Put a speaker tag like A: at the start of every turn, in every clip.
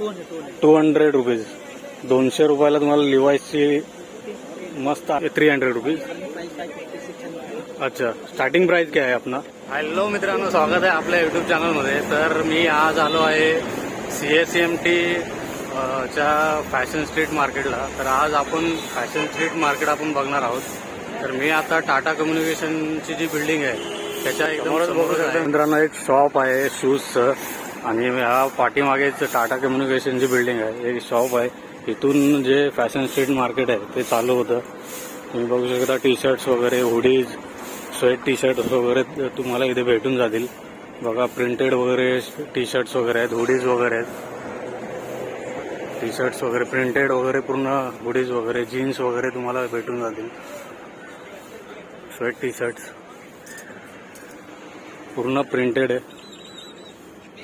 A: To hundred
B: rupees दोनशे रुपयाला तुम्हाला लिवायची मस्त थ्री हंड्रेड रुपीज अच्छा. स्टार्टिंग प्राइस काय आहे आपला हॅलो मित्रांनो स्वागत आहे आपल्या युट्यूब चॅनलमध्ये तर मी आज आलो आहे सी एस एम टी च्या फॅशन स्ट्रीट मार्केटला तर आज आपण फॅशन स्ट्रीट मार्केट आपण बघणार आहोत. तर मी आता टाटा कम्युनिकेशनची जी बिल्डिंग आहे त्याच्या आहे. मित्रांनो एक शॉप आहे शूजचं आणि ह्या पाठीमागेच टाटा कम्युनिकेशनची बिल्डिंग आहे एक शॉप आहे. इथून जे फॅशन स्ट्रीट मार्केट आहे ते चालू होतं. तुम्ही बघू शकता टी शर्ट्स वगैरे हुडीज स्वेट टी शर्ट वगैरे तुम्हाला इथे भेटून जातील. बघा प्रिंटेड वगैरे टी शर्ट्स वगैरे आहेत हुडीज वगैरे आहेत. टी शर्ट्स वगैरे प्रिंटेड वगैरे पूर्ण हुडीज वगैरे जीन्स वगैरे तुम्हाला भेटून जातील. स्वेट टी शर्ट्स पूर्ण प्रिंटेड आहे.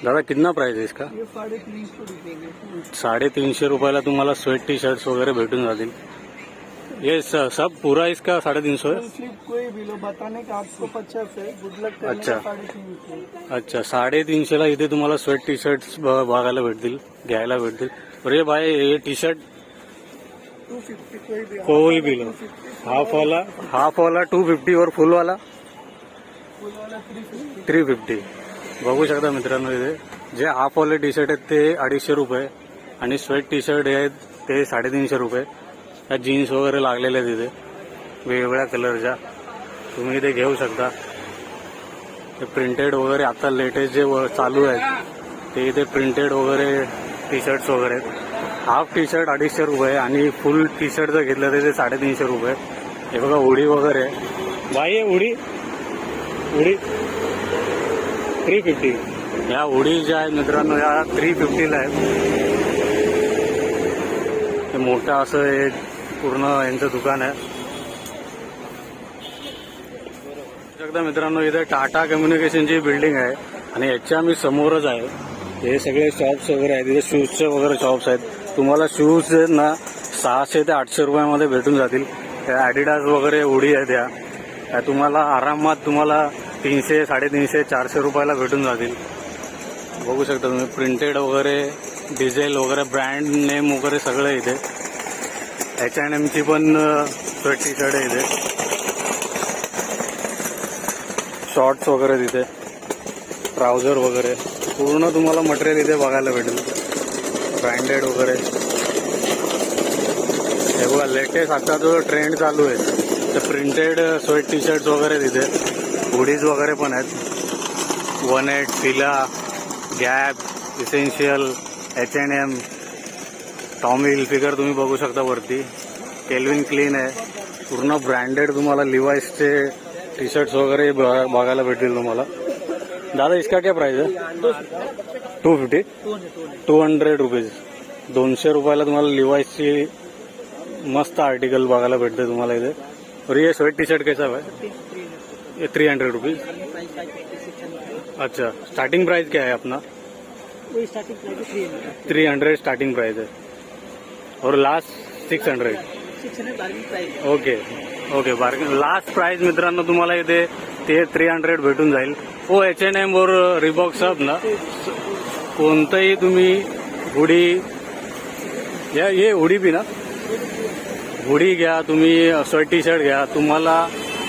B: दादा कितना प्राइस है इसका?
A: ये साढ़े तीन सौ रुपये के
B: साडेतीनशे रुपयाला तुम्हाला स्वेट टी शर्ट्स वगैरे भेटून जातील. ये स- सब पूरा इसका साडेतीन सौ है?
A: स्लिप कोई भी लो बताने का आपको पचास है गुड लक करने
B: अच्छा.
A: का साढ़े तीन सौ
B: अच्छा साडेतीनशेला इथे तुम्हाला स्वेट टी शर्ट्स बघायला भेटतील घ्यायला भेटतील. अरे भाई हे टी शर्ट
A: टू फिफ्टी कोई भी
B: कोई भी लो हाफ वाला हाफ वाला टू फिफ्टी और फुल वाला?
A: फुल वाला थ्री फिफ्टी
B: थ्री फिफ्टी बघू शकता मित्रांनो इथे. जे हाफ वाले टी शर्ट आहेत ते अडीचशे रुपये आणि स्वेट टी शर्ट आहेत ते साडेतीनशे रुपये. त्या जीन्स वगैरे लागलेले आहेत इथे. वेगवेगळ्या कलरच्या तुम्ही इथे घेऊ शकता. ते प्रिंटेड वगैरे आता लेटेस्ट जे व- चालू आहेत ते इथे प्रिंटेड वगैरे टी शर्ट्स वगैरे आहेत. हाफ टी शर्ट अडीचशे रुपये आणि फुल टी शर्ट जर घेतलं तर ते साडेतीनशे रुपये. हे बघा उडी वगैरे. बाई आहे उडी. उडी. Three fifty. या उडी ज्या आहेत मित्रांनो या थ्री फिफ्टीला आहेत हे मोठं असं हे पूर्ण यांचं दुकान आहे. एकदा मित्रांनो इथे टाटा कम्युनिकेशनची बिल्डिंग आहे आणि याच्या मी समोरच आहे. हे सगळे शॉप्स वगैरे आहेत. इथे शूजचे वगैरे शॉप्स आहेत. तुम्हाला शूज ना सहाशे ते आठशे रुपयामध्ये भेटून जातील. त्या ॲडिडास वगैरे उडी आहेत या. त्या तुम्हाला आरामात तुम्हाला तीनशे साडेतीनशे चारशे रुपयाला भेटून जातील. बघू शकता तुम्ही प्रिंटेड वगैरे डिझेल वगैरे ब्रँड नेम वगैरे सगळं इथे. एच अँड एमची पण स्वेट टी शर्ट आहे इथे. शॉर्ट्स वगैरे तिथे. ट्राउझर वगैरे. पूर्ण तुम्हाला मटेरियल इथे बघायला भेटेल. ब्रँडेड वगैरे. हे बघा लेटेस्ट आता जो ट्रेंड चालू आहे ते प्रिंटेड स्वेट टी शर्ट्स वगैरे तिथे. हुडीज वगैरे पण आहेत. One eight Fila Gap Essential H N M Tommy Hilfiger तुम्ही बघू शकता वरती. केल्विन क्लीन आहे. पूर्ण ब्रँडेड तुम्हाला लिवाईसचे टी शर्ट्स वगैरे ब- बघायला भेटतील तुम्हाला. दादा इसका क्या प्राइस है? Two fifty
A: two hundred
B: rupees दोनशे रुपयाला तुम्हाला लिवाईसची मस्त आर्टिकल बघायला भेटते तुम्हाला इथे. और ये स्वेट टी शर्ट कैसा है ये थ्री हंड्रेड रुपीज अच्छा स्टार्टिंग प्राइस क्या है अपना?
A: वही starting price three hundred
B: starting price है। और last six hundred okay okay bargain last price मित्रांनो तुम्हाला इथे ते थ्री हंड्रेड भेटून जाईल. हो एच एन एम वर रिबॉक सब ना कोणतंही तुम्ही हुडी या ये हुडी बी ना? हुडी घ्या तुम्ही स्वेट टी शर्ट घ्या तुम्हाला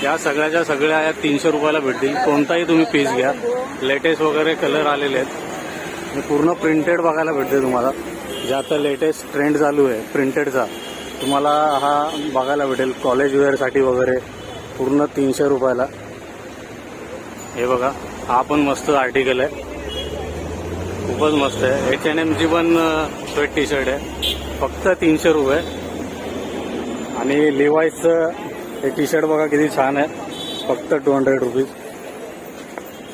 B: या सगळ्याच्या सगळ्या या तीनशे रुपयाला भेटतील. कोणताही तुम्ही पीस घ्या. लेटेस्ट वगैरे कलर आलेले आहेत. पूर्ण प्रिंटेड बघायला भेटते तुम्हाला. जे आता लेटेस्ट ट्रेंड चालू आहे प्रिंटेडचा तुम्हाला हा बघायला भेटेल. कॉलेज वेअरसाठी वगैरे पूर्ण तीनशे रुपयाला. हे बघा हा पण मस्त आर्टिकल आहे. खूपच मस्त आहे. H&M एच एन एमची पण स्वेट टी शर्ट आहे. फक्त तीनशे रुपये. आणि लिवायचं हे टी शर्ट बघा किती छान आहे. फक्त टू हंड्रेड रुपीज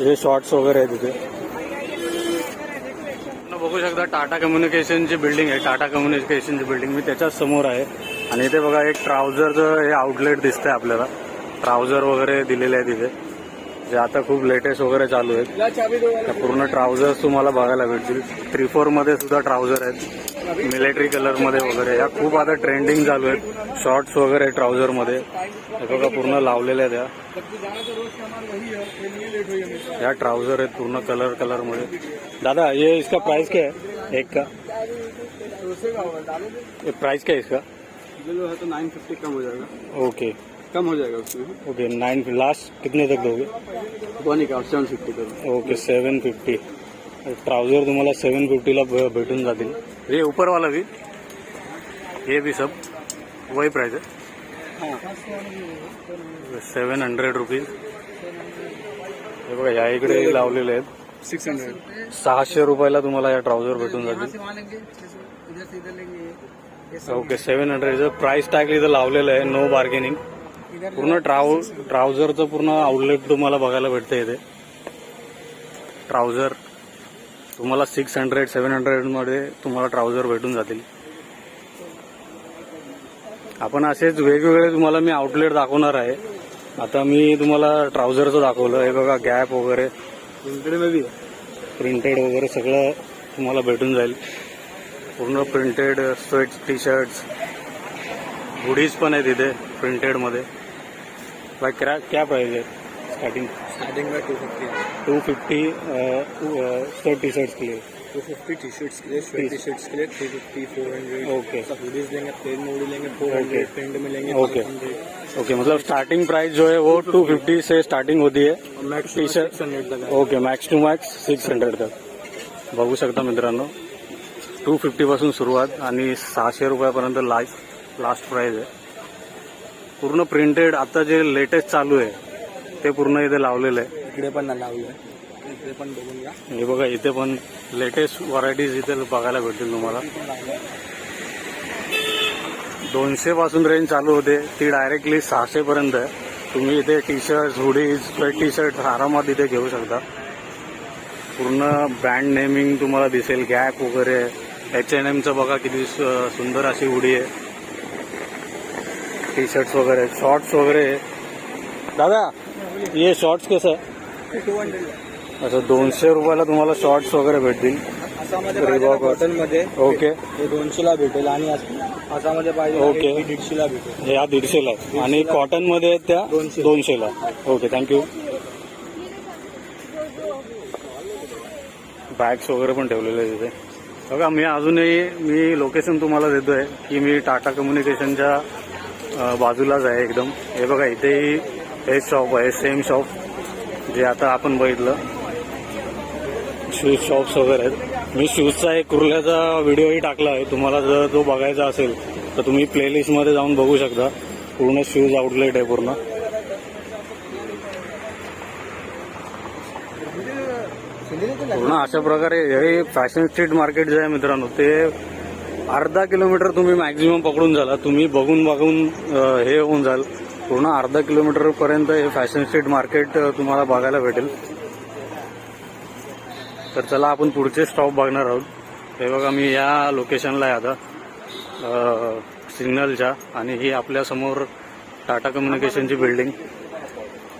B: हे शॉर्ट्स वगैरे आहे तिथे बघू शकता टाटा कम्युनिकेशनची बिल्डिंग आहे. टाटा कम्युनिकेशनची बिल्डिंग मी त्याच्याच समोर आहे. आणि इथे बघा एक ट्राउझरचं हे आउटलेट दिसतंय आपल्याला. ट्राउझर वगैरे दिलेले आहे तिथे जे आता खूप लेटेस्ट वगैरे चालू आहेत. पूर्ण ट्राउझर्स तुम्हाला बघायला भेटतील. थ्री फोरमध्ये सुद्धा ट्राउझर आहेत. मिलिटरी कलरमध्ये वगैरे. या खूप आता ट्रेंडिंग चालू आहेत. शॉर्ट्स वगैरे ट्राउझरमध्ये. हे बघा पूर्ण लावलेल्या त्या
A: फिर ये
B: ट्राउझर आहेत पूर्ण कलर कलरमध्ये. दादा ये इसका प्राइस क्या है? एक का? प्राइस क्या है इसका?
A: तो नाइन फिफ्टी कम हो जाएगा।
B: ओके
A: कम हो जाएगा उसमें
B: ओके नाइन लास्ट कितने तक दोगे?
A: वन सेवन फिफ्टी करो
B: ओके सेवन फिफ्टी ट्राउजर तुम्हाला सेवन फिफ्टीला भेटून जातील. हे ऊपरवाला भी हे भी सब. वही प्राइस आहे.
A: हाँ।
B: सेवन हंड्रेड रुपीज हे बघा या इकडे लावलेले आहेत.
A: सिक्स हंड्रेड
B: सहाशे रुपयाला तुम्हाला या ट्राउझर भेटून जातील. ओके सेवन हंड्रेडचं प्राइस टॅग इथं लावलेलं आहे. नो बार्गेनिंग पूर्ण ट्राउ ट्राउझरचं पूर्ण आउटलेट तुम्हाला बघायला भेटतं इथे. ट्राउझर. तुम्हाला सिक्स हंड्रेड सेवन हंड्रेडमध्ये तुम्हाला ट्राउझर भेटून जातील. आपण असेच वेगवेगळे तुम्हाला मी आउटलेट दाखवणार आहे. आता मी तुम्हाला ट्राउझरचं दाखवलं. हे बघा गॅप वगैरे.
A: है
B: प्रिंटेड वगैरे सगळं तुम्हाला भेटून जाईल. पूर्ण printed sweat T shirts hoodies पण आहेत इथे. प्रिंटेडमध्ये बाय क्या क्या प्राइस आहे स्टार्टिंग
A: स्टार्टिंग में two fifty
B: two fifty shirt T shirts के लिए
A: टू फिफ्टी टी शर्ट्स के लिए स्वेट टी शर्ट्स के लिए three fifty four hundred
B: okay
A: hoodies लेंगे प्लेन मोडी लेंगे फोर. हंड्रेड प्रिंट में लेंगे. हंड्रेड
B: ओके मतलब स्टार्टिंग प्राइस जो है वो टू फिफ्टी से स्टार्टिंग होती है।
A: मैक्स
B: टी शर्ट
A: हंड्रेड तक
B: okay max to max six hundred तक। बघू शकता मित्रांनो टू फिफ्टीपासून सुरुवात आणि सहाशे रुपयापर्यंत लास्ट लास्ट प्राइस आहे. पूर्ण प्रिंटेड आता जे लेटेस्ट चालू आहे ते पूर्ण इथे लावलेलं आहे.
A: इकडे पण लावलं आहे इकडे पण बघून घ्या.
B: हे बघा इथे पण लेटेस्ट व्हरायटीज इथे बघायला भेटतील तुम्हाला. दोनशे पासून रेंज चालू होते ती डायरेक्टली सहाशे पर्यंत आहे. तुम्ही इथे T shirt hoodies sweat T shirt आरामात इथे घेऊ शकता. पूर्ण ब्रँड नेमिंग तुम्हाला दिसेल गॅप वगैरे. एच एन एमचं बघा किती सुंदर अशी हुडी आहे. टी शर्ट्स वगैरे शॉर्ट्स वगैरे. दादा ये शॉर्ट्स कसं आहे?
A: टू हंड्रेड
B: असं दोनशे रुपयाला तुम्हाला शॉर्ट्स वगैरे भेटतील.
A: असामध्ये पाहिजे ना कॉटनमध्ये
B: ओके
A: हे दोनशेला भेटेल आणि अस- असामध्ये पाहिजे
B: ओके.
A: हे दीडशेला भेटेल.
B: हे हा दीडशेला आहे. आणि कॉटनमध्ये आहेत त्या
A: दोनशे.
B: दोनशेला. ओके थँक्यू बॅग्स वगैरे पण ठेवलेले आहेत तिथे बघा मी अजूनही मी लोकेशन तुम्हाला देतोय की मी टाटा कम्युनिकेशनच्या बाजूलाच आहे एकदम. हे बघा इथेही हे शॉप आहे सेम शॉप जे आता आपण बघितलं. शूज शॉप्स वगैरे आहेत. मी शूजचा एक कुर्ल्याचा व्हिडिओही टाकला आहे. तुम्हाला जर तो बघायचा असेल तर तुम्ही प्लेलिस्टमध्ये जाऊन बघू शकता. पूर्ण शूज आउटलेट आहे पूर्ण. पूर्ण अशा प्रकारे हे फॅशन स्ट्रीट मार्केट जे आहे मित्रांनो ते अर्धा किलोमीटर तुम्ही मॅक्झिमम पकडून झाला. तुम्ही बघून बघून हे होऊन जाल. पूर्ण अर्धा किलोमीटर पर्यंत हे फॅशन स्ट्रीट मार्केट तुम्हाला बघायला भेटेल. तर चला आपण पुढचे स्टॉप बघणार आहोत. हे बघा मी या लोकेशनला आहे आता. सिग्नलच्या आणि ही आपल्यासमोर टाटा कम्युनिकेशनची बिल्डिंग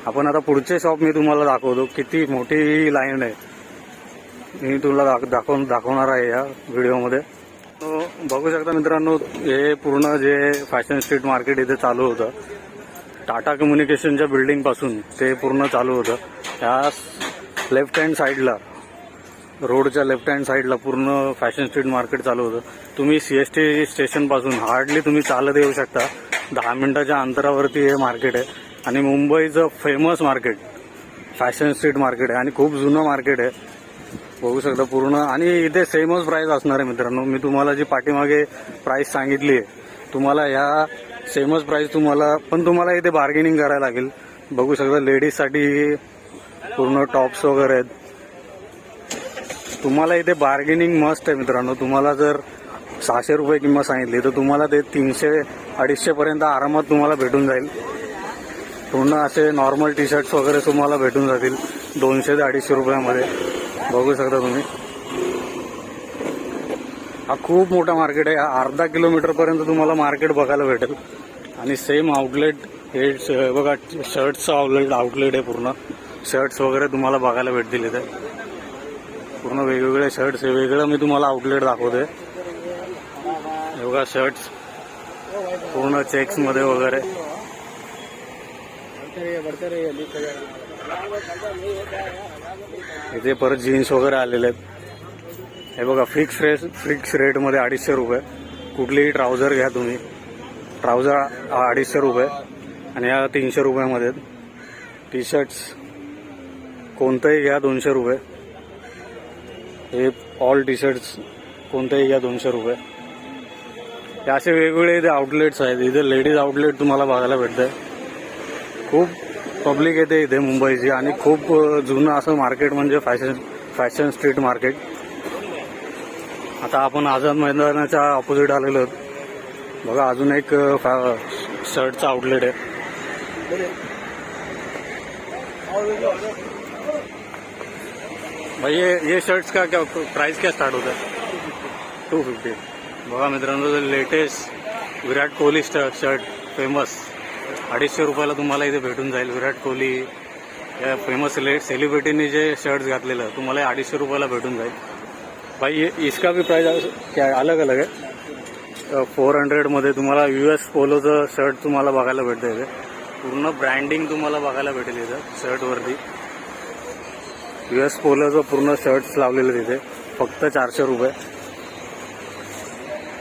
B: आपण आता पुढचे शॉप मी तुम्हाला दाखवतो. किती मोठी लाईन आहे. मी तुला दाख दाखवून दाखवणार आहे या व्हिडिओमध्ये बघू शकता मित्रांनो हे पूर्ण जे फॅशन स्ट्रीट मार्केट इथे चालू होतं. टाटा कम्युनिकेशनच्या बिल्डिंगपासून ते पूर्ण चालू होतं. ह्या लेफ्ट हँड साईडला रोडच्या लेफ्ट हँड साईडला पूर्ण फॅशन स्ट्रीट मार्केट चालू होतं. तुम्ही सी एस टी स्टेशनपासून हार्डली तुम्ही चालत येऊ शकता. दहा मिनिटाच्या अंतरावरती हे मार्केट आहे. आणि मुंबईचं famous market fashion street market आहे. आणि खूप जुनं मार्केट आहे. बघू शकता पूर्ण. आणि इथे सेमच प्राईस असणार आहे मित्रांनो. मी तुम्हाला जी पाठीमागे प्राईस सांगितली आहे तुम्हाला ह्या सेमच प्राईस तुम्हाला पण तुम्हाला इथे बार्गेनिंग करायला लागेल. बघू शकता लेडीजसाठी पूर्ण टॉप्स वगैरे आहेत. तुम्हाला इथे बार्गेनिंग मस्त आहे मित्रांनो. तुम्हाला जर सहाशे रुपये किंमत सांगितली तर तुम्हाला ते तीनशे अडीचशेपर्यंत आरामात तुम्हाला भेटून जाईल. पूर्ण असे नॉर्मल टी शर्ट्स वगैरे तुम्हाला भेटून जातील दोनशे ते अडीचशे रुपयामध्ये. बघू शकता तुम्ही. हा खूप मोठा मार्केट आहे. हा अर्धा किलोमीटर पर्यंत तुम्हाला मार्केट बघायला भेटेल. आणि सेम आउटलेट हे बघा शर्टचं आउटलेट आउटलेट आहे पूर्ण. शर्ट्स वगैरे तुम्हाला बघायला भेटतील इथे. पूर्ण वेगवेगळे शर्ट्स हे वेगळं मी तुम्हाला आउटलेट दाखवते योगा बघा शर्ट्स पूर्ण चेक्समध्ये वगैरे.
A: बढ़ते
B: इथे परत जीन्स वगैरे आलेले आहेत. हे बघा फिक्स रेट फिक्स रेटमध्ये अडीचशे रुपये. कुठलीही ट्राउझर घ्या तुम्ही. ट्राउझर अडीचशे रुपये आणि या तीनशे रुपयामध्ये टी शर्ट्स कोणतंही घ्या दोनशे रुपये. हे ऑल टी शर्ट्स कोणतंही घ्या दोनशे रुपये. हे असे वेगवेगळे इथे आउटलेट्स आहेत. इथे लेडीज आउटलेट तुम्हाला बघायला भेटतं खूप पब्लिक येते इथे मुंबईची आणि खूप जुनं असं मार्केट म्हणजे फॅशन फॅशन स्ट्रीट मार्केट. आता आपण आझाद मैदानाच्या ऑपोजिट आलेलो आहोत. बघा अजून एक फॅ- शर्टचा आउटलेट आहे. भाई ये ये शर्ट्स का क्या प्राइस क्या स्टार्ट होता है टू फिफ्टी बघा मित्रांनो latest Virat Kohli shirt famous अडीचशे रुपयाला तुम्हाला इथे भेटून जाईल. विराट कोहली या फेमस सेलिब्रिटीने जे शर्ट्स घातलेलं तुम्हाला अडीचशे रुपयाला भेटून जाईल. भाई ये इसका भी प्राईज क्या अलग अलग आहे फोर हंड्रेडमध्ये तुम्हाला यू एस पोलोचं शर्ट तुम्हाला बघायला भेटतं इथे. पूर्ण ब्रँडिंग तुम्हाला बघायला भेटेल इथं शर्टवरती यू एस पोलोचं पूर्ण शर्ट्स लावलेले तिथे फक्त चारशे रुपये.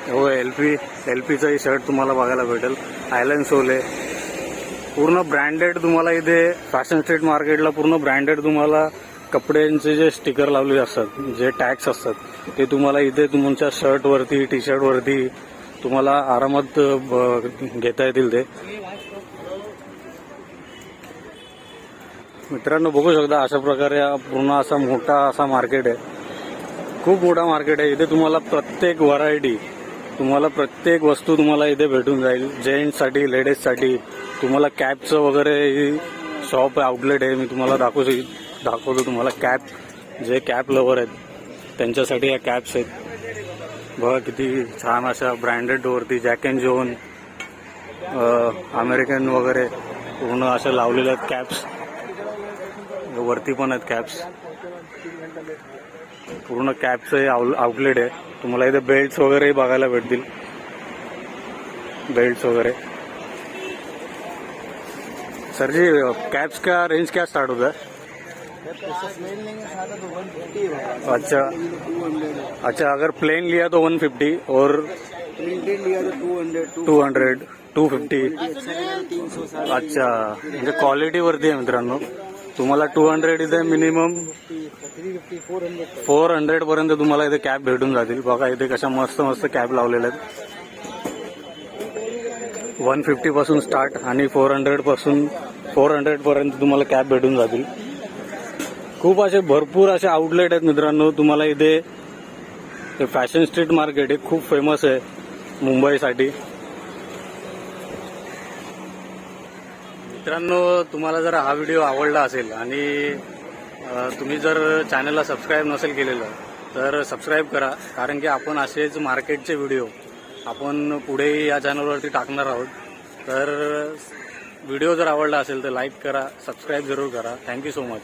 B: हो एल पी एल पीचंही शर्ट तुम्हाला बघायला भेटेल. आयलंड सोले पूर्ण ब्रँडेड तुम्हाला इथे फॅशन स्ट्रीट मार्केटला पूर्ण ब्रँडेड तुम्हाला कपड्यांचे जे स्टिकर लावलेले असतात जे टॅक्स असतात ते तुम्हाला इथे तुमच्या शर्टवरती टी शर्टवरती तुम्हाला आरामात ब- घेता येतील ते. मित्रांनो बघू शकता अशा प्रकारे हा पूर्ण असा मोठा असा मार्केट आहे. खूप मोठा मार्केट आहे. इथे तुम्हाला प्रत्येक व्हरायटी तुम्हाला प्रत्येक वस्तू तुम्हाला इथे भेटून जाईल. जेंट्ससाठी लेडीजसाठी तुम्हाला कॅपचं वगैरे शॉप आउटलेट आहे मी तुम्हाला दाखवू दाखवतो तुम्हाला कॅप जे कॅप लवर आहेत त्यांच्यासाठी या कॅप्स आहेत. बघा किती छान अशा ब्रँडेड वरती जॅक अँड जोन अमेरिकन वगैरे पूर्ण अशा लावलेल्या आहेत कॅप्स वरती पण आहेत कॅप्स पूर्ण कॅबचं हे आउटलेट आहे. तुम्हाला इथे बेल्ट्स वगैरे बघायला भेटतील. बेल्ट्स वगैरे. सर जी कॅब्स का रेंज क्या स्टार्ट होता है अच्छा. अच्छा अगर प्लेन लिया तो 150 और
A: प्रिंटेड लिया तो टू हंड्रेड
B: 200 250 अच्छा. म्हणजे क्वालिटी वरती आहे मित्रांनो. तुम्हाला टू हंड्रेड इथे मिनिमम
A: फोर हंड्रेड
B: पर्यंत तुम्हाला इथे कॅब भेटून जातील. बघा इथे कशा मस्त मस्त कॅब लावलेल्या आहेत. वन फिफ्टी पासून स्टार्ट आणि फोर हंड्रेडपासून फोर हंड्रेड पर्यंत तुम्हाला कॅब भेटून जातील. खूप असे भरपूर असे आउटलेट आहेत मित्रांनो. तुम्हाला इथे फॅशन स्ट्रीट मार्केट हे खूप फेमस आहे मुंबईसाठी. मित्रांनो तुम्हाला जर हा व्हिडिओ आवडला असेल आणि तुम्ही जर चॅनलला सबस्क्राईब नसेल केलेलं तर सबस्क्राईब करा. कारण की आपण असेच मार्केटचे व्हिडिओ आपण पुढेही या चॅनलवरती टाकणार आहोत. तर व्हिडिओ जर आवडला असेल तर लाईक करा सबस्क्राईब जरूर करा. Thank you so much